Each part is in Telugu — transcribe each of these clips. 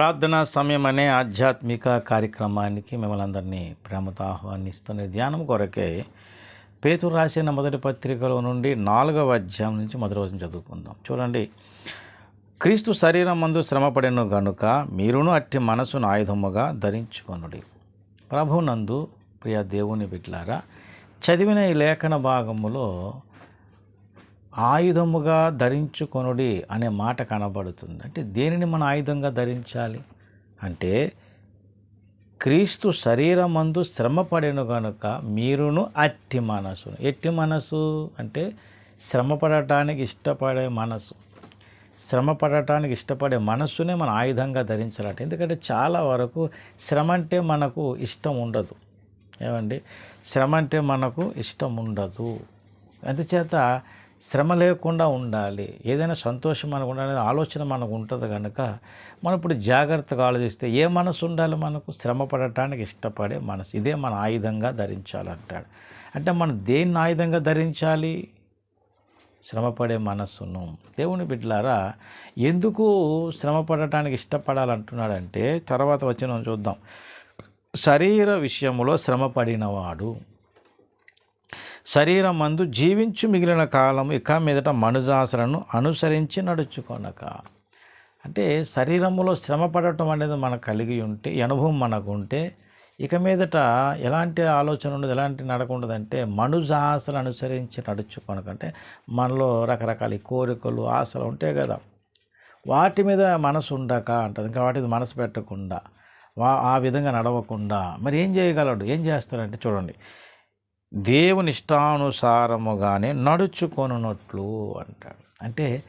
ప్రార్థనా సమయం అనే ఆధ్యాత్మిక కార్యక్రమానికి మిమ్మల్ని అందరినీ ప్రేమతో ఆహ్వానిస్తున్న ధ్యానం కొరకే పేతురు రాసిన మొదటి పత్రికలో నుండి నాలుగవ అధ్యాయం నుంచి మొదటి రోజు చదువుకుందాం. చూడండి. క్రీస్తు శరీరం మందు శ్రమపడిన గనుక మీరును అట్టి మనసును ఆయుధముగా ధరించుకొనుడి. ప్రభునందు ప్రియ దేవుని బిడ్లారా చదివిన ఈ లేఖన భాగములో ఆయుధముగా ధరించుకొనుడి అనే మాట కనబడుతుంది. అంటే దేనిని మన ఆయుధంగా ధరించాలి? అంటే క్రీస్తు శరీరమందు శ్రమపడెను గనుక మీరును అట్టి మనసు ఎట్టి మనసు అంటే శ్రమపడటానికి ఇష్టపడే మనసు శ్రమ పడటానికి ఇష్టపడే మనస్సునే మన ఆయుధంగా ధరించాలట. ఎందుకంటే చాలా వరకు శ్రమ అంటే మనకు ఇష్టం ఉండదు. ఏమండి? శ్రమ అంటే మనకు ఇష్టం ఉండదు. అందుచేత శ్రమ లేకుండా ఉండాలి. ఏదైనా సంతోషం మనకు ఉండాలి ఆలోచన మనకు ఉంటుంది కనుక మనం ఇప్పుడు జాగ్రత్తగా ఆలోచిస్తే ఏ మనసు ఉండాలి మనకు? శ్రమ పడటానికి ఇష్టపడే మనసు. ఇదే మన ఆయుధంగా ధరించాలంటాడు. అంటే మనం దేన్ని ఆయుధంగా ధరించాలి? శ్రమపడే మనస్సును. దేవుని బిడ్డలారా ఎందుకు శ్రమ పడటానికి ఇష్టపడాలంటున్నాడంటే తర్వాత వచ్చిన చూద్దాం. శరీర విషయంలో శ్రమ పడినవాడు శరీరం మందు జీవించు మిగిలిన కాలం ఇక మీదట మనుజాసలను అనుసరించి నడుచుకొనక. అంటే శరీరంలో శ్రమ పడటం అనేది మనకు కలిగి ఉంటే అనుభవం మనకు ఉంటే ఇక మీదట ఎలాంటి ఆలోచన ఉండదు ఎలాంటి నడక ఉండదంటే మనుజాసలు అనుసరించి నడుచుకొనకంటే మనలో రకరకాల కోరికలు ఆశలు ఉంటాయి కదా. వాటి మీద మనసు ఉండక అంటది. ఇంకా వాటి మీద మనసు పెట్టకుండా వా ఆ విధంగా నడవకుండా. మరి ఏం చేయగలడు? ఏం చేస్తాడంటే చూడండి. దేవుని ఇష్టానుసారముగానే నడుచుకొనున్నట్లు అంటాడు. అంటే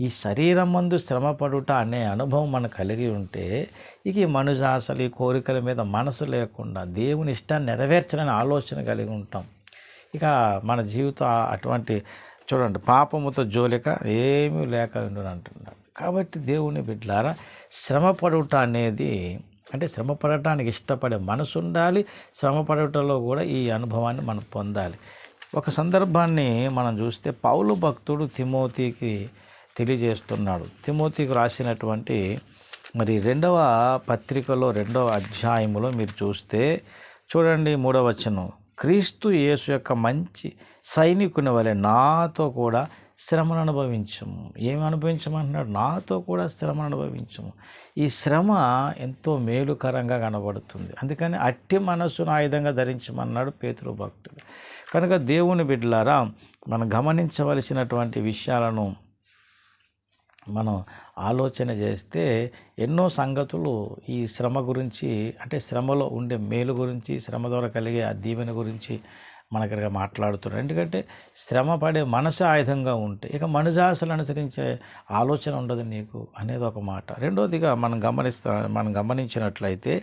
ఈ శరీరం మందు శ్రమపడుట అనే అనుభవం మనకు కలిగి ఉంటే ఇక ఈ మనుజాసలు ఈ కోరికల మీద మనసు లేకుండా దేవుని ఇష్టాన్ని నెరవేర్చాలని ఆలోచన కలిగి ఉంటాం. ఇక మన జీవితం అటువంటి చూడండి పాపముతో జోలిక ఏమీ లేక ఉండును అంటున్నాడు కాబట్టి దేవుని బిడ్డలారా శ్రమపడుట అనేది అంటే శ్రమ పడటానికి ఇష్టపడే మనసు ఉండాలి శ్రమ పడటంలో కూడా ఈ అనుభవాన్ని మనం పొందాలి. ఒక సందర్భాన్ని మనం చూస్తే పౌలు భక్తుడు తిమోతికి తెలియజేస్తున్నాడు. తిమోతికి రాసినటువంటి మరి రెండవ పత్రికలో రెండవ అధ్యాయములో మీరు చూస్తే చూడండి మూడవ వచనం. క్రీస్తు యేసు యొక్క మంచి సైనికుని వలె నాతో కూడా శ్రమను అనుభవించము. ఏమి అనుభవించమంటున్నాడు నాతో కూడా శ్రమను అనుభవించము. ఈ శ్రమ ఎంతో మేలుకరంగా కనబడుతుంది. అందుకని అట్టి మనస్సును ఆయుధంగా ధరించమన్నాడు పేతురు భక్తుడు. కనుక దేవుని బిడ్డలారా మనం గమనించవలసినటువంటి విషయాలను మనం ఆలోచన చేస్తే ఎన్నో సంగతులు ఈ శ్రమ గురించి అంటే శ్రమలో ఉండే మేలు గురించి శ్రమ ద్వారా కలిగే ఆ దీవెన గురించి మన ఇక్కడ మాట్లాడుతున్నారు. ఎందుకంటే శ్రమ పడే మనసు ఆయుధంగా ఉంటే ఇక మనుజాసలు అనుసరించే ఆలోచన ఉండదు నీకు అనేది ఒక మాట. రెండోదిగా మనం గమనిస్తా మనం గమనించినట్లయితే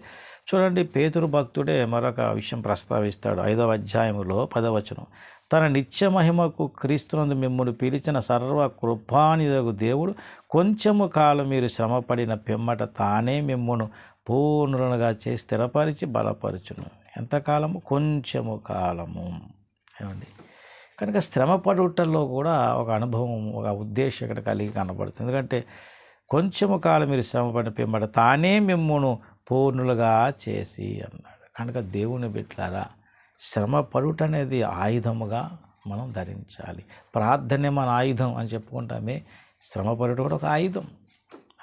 చూడండి పేతురు భక్తుడే మరొక విషయం ప్రస్తావిస్తాడు ఐదవ అధ్యాయంలో పదవచనం తన నిత్య మహిమకు క్రీస్తునందు మిమ్మల్ని పిలిచిన సర్వ కృపానిదగు దేవుడు కొంచెము కాలం మీరు శ్రమపడిన పిమ్మట తానే మిమ్మను పూర్ణులుగా చేసి స్థిరపరిచి బలపరచును. ఎంతకాలము? కొంచెము కాలము. ఏమండి? కనుక శ్రమ పడుటల్లో కూడా ఒక అనుభవం ఒక ఉద్దేశం ఇక్కడ కలిగి కనబడుతుంది. ఎందుకంటే కొంచెము కాలం మీరు శ్రమపడిన పిమ్మట తానే మిమ్మును పూర్ణులుగా చేసి అన్నాడు. కనుక దేవుని బిట్లారా శ్రమ పడుట అనేది ఆయుధముగా మనం ధరించాలి. ప్రార్థనే మన ఆయుధం అని చెప్పుకుంటామే. శ్రమ పడుట కూడా ఒక ఆయుధం.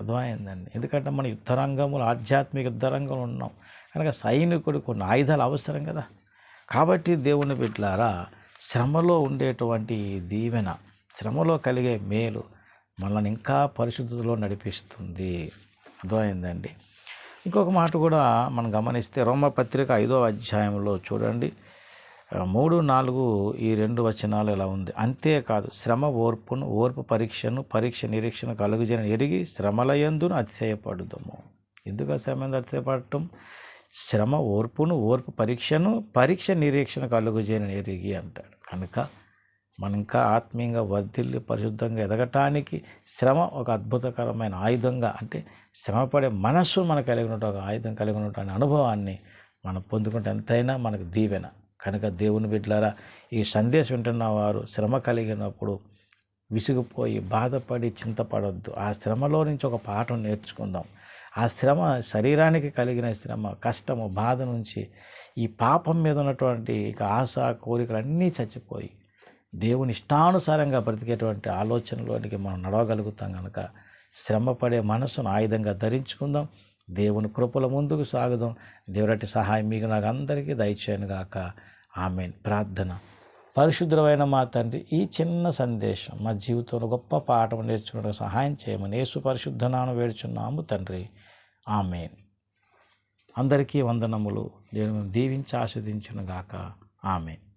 అర్థమైందండి. ఎందుకంటే మన యుద్ధరంగంలో ఆధ్యాత్మిక యుద్ధరంగంలో ఉన్నాం. కనుక సైనికుడు కొన్ని ఆయుధాలు అవసరం కదా. కాబట్టి దేవుని బిడ్డలారా శ్రమలో ఉండేటువంటి దీవెన శ్రమలో కలిగే మేలు మనల్ని ఇంకా పరిశుద్ధతలో నడిపిస్తుంది. అర్థమైందండి. ఇంకొక మాట కూడా మనం గమనిస్తే రోమపత్రిక ఐదో అధ్యాయంలో చూడండి. మూడు నాలుగు ఈ రెండు వచనాలు ఎలా ఉంది? అంతేకాదు శ్రమ ఓర్పును ఓర్పు పరీక్షను పరీక్ష నిరీక్షణ కలుగుజన ఎరిగి శ్రమలయందును అతిశయపడుదాము. ఎందుకు ఆ శ్రమ అతిశయపడటం? శ్రమ ఓర్పును ఓర్పు పరీక్షను పరీక్ష నిరీక్షణ కలుగుజని ఎరిగి అంటాడు. కనుక మనం ఇంకా ఆత్మీయంగా వర్ధిల్లి పరిశుద్ధంగా ఎదగటానికి శ్రమ ఒక అద్భుతకరమైన ఆయుధంగా అంటే శ్రమపడే మనస్సు మనకు కలిగి ఒక ఆయుధం కలిగి ఉన్నటువంటి అనుభవాన్ని మనం పొందుకుంటే ఎంతైనా మనకు దీవెన. కనుక దేవుని బిడ్డలారా ఈ సందేశం వింటున్న వారు శ్రమ కలిగినప్పుడు విసిగిపోయి బాధపడి చింతపడొద్దు. ఆ శ్రమలో నుంచి ఒక పాఠం నేర్చుకుందాం. ఆ శ్రమ శరీరానికి కలిగిన శ్రమ కష్టము బాధ నుంచి ఈ పాపం మీద ఉన్నటువంటి ఇక ఆశ కోరికలు అన్నీ చచ్చిపోయి దేవుని ఇష్టానుసారంగా బ్రతికేటువంటి ఆలోచనలోనికి మనం నడవగలుగుతాం కనుక శ్రమపడే మనసును ఆయుధంగా ధరించుకుందాం. దేవుని కృపల ముందుకు సాగుదాం. దేవురటి సహాయం మీకు నాకు అందరికీ దయచేయను గాక. ఆమె ప్రార్థన. పరిశుద్ధమైన మా తండ్రి ఈ చిన్న సందేశం మా జీవితంలో గొప్ప పాఠం నేర్చుకోవడానికి సహాయం చేయమని యేసు పరిశుద్ధనాను వేడుచున్నాము తండ్రి. ఆమె అందరికీ వందనములు. దేవుని దీవించి ఆస్వాదించును గాక. ఆమెన్.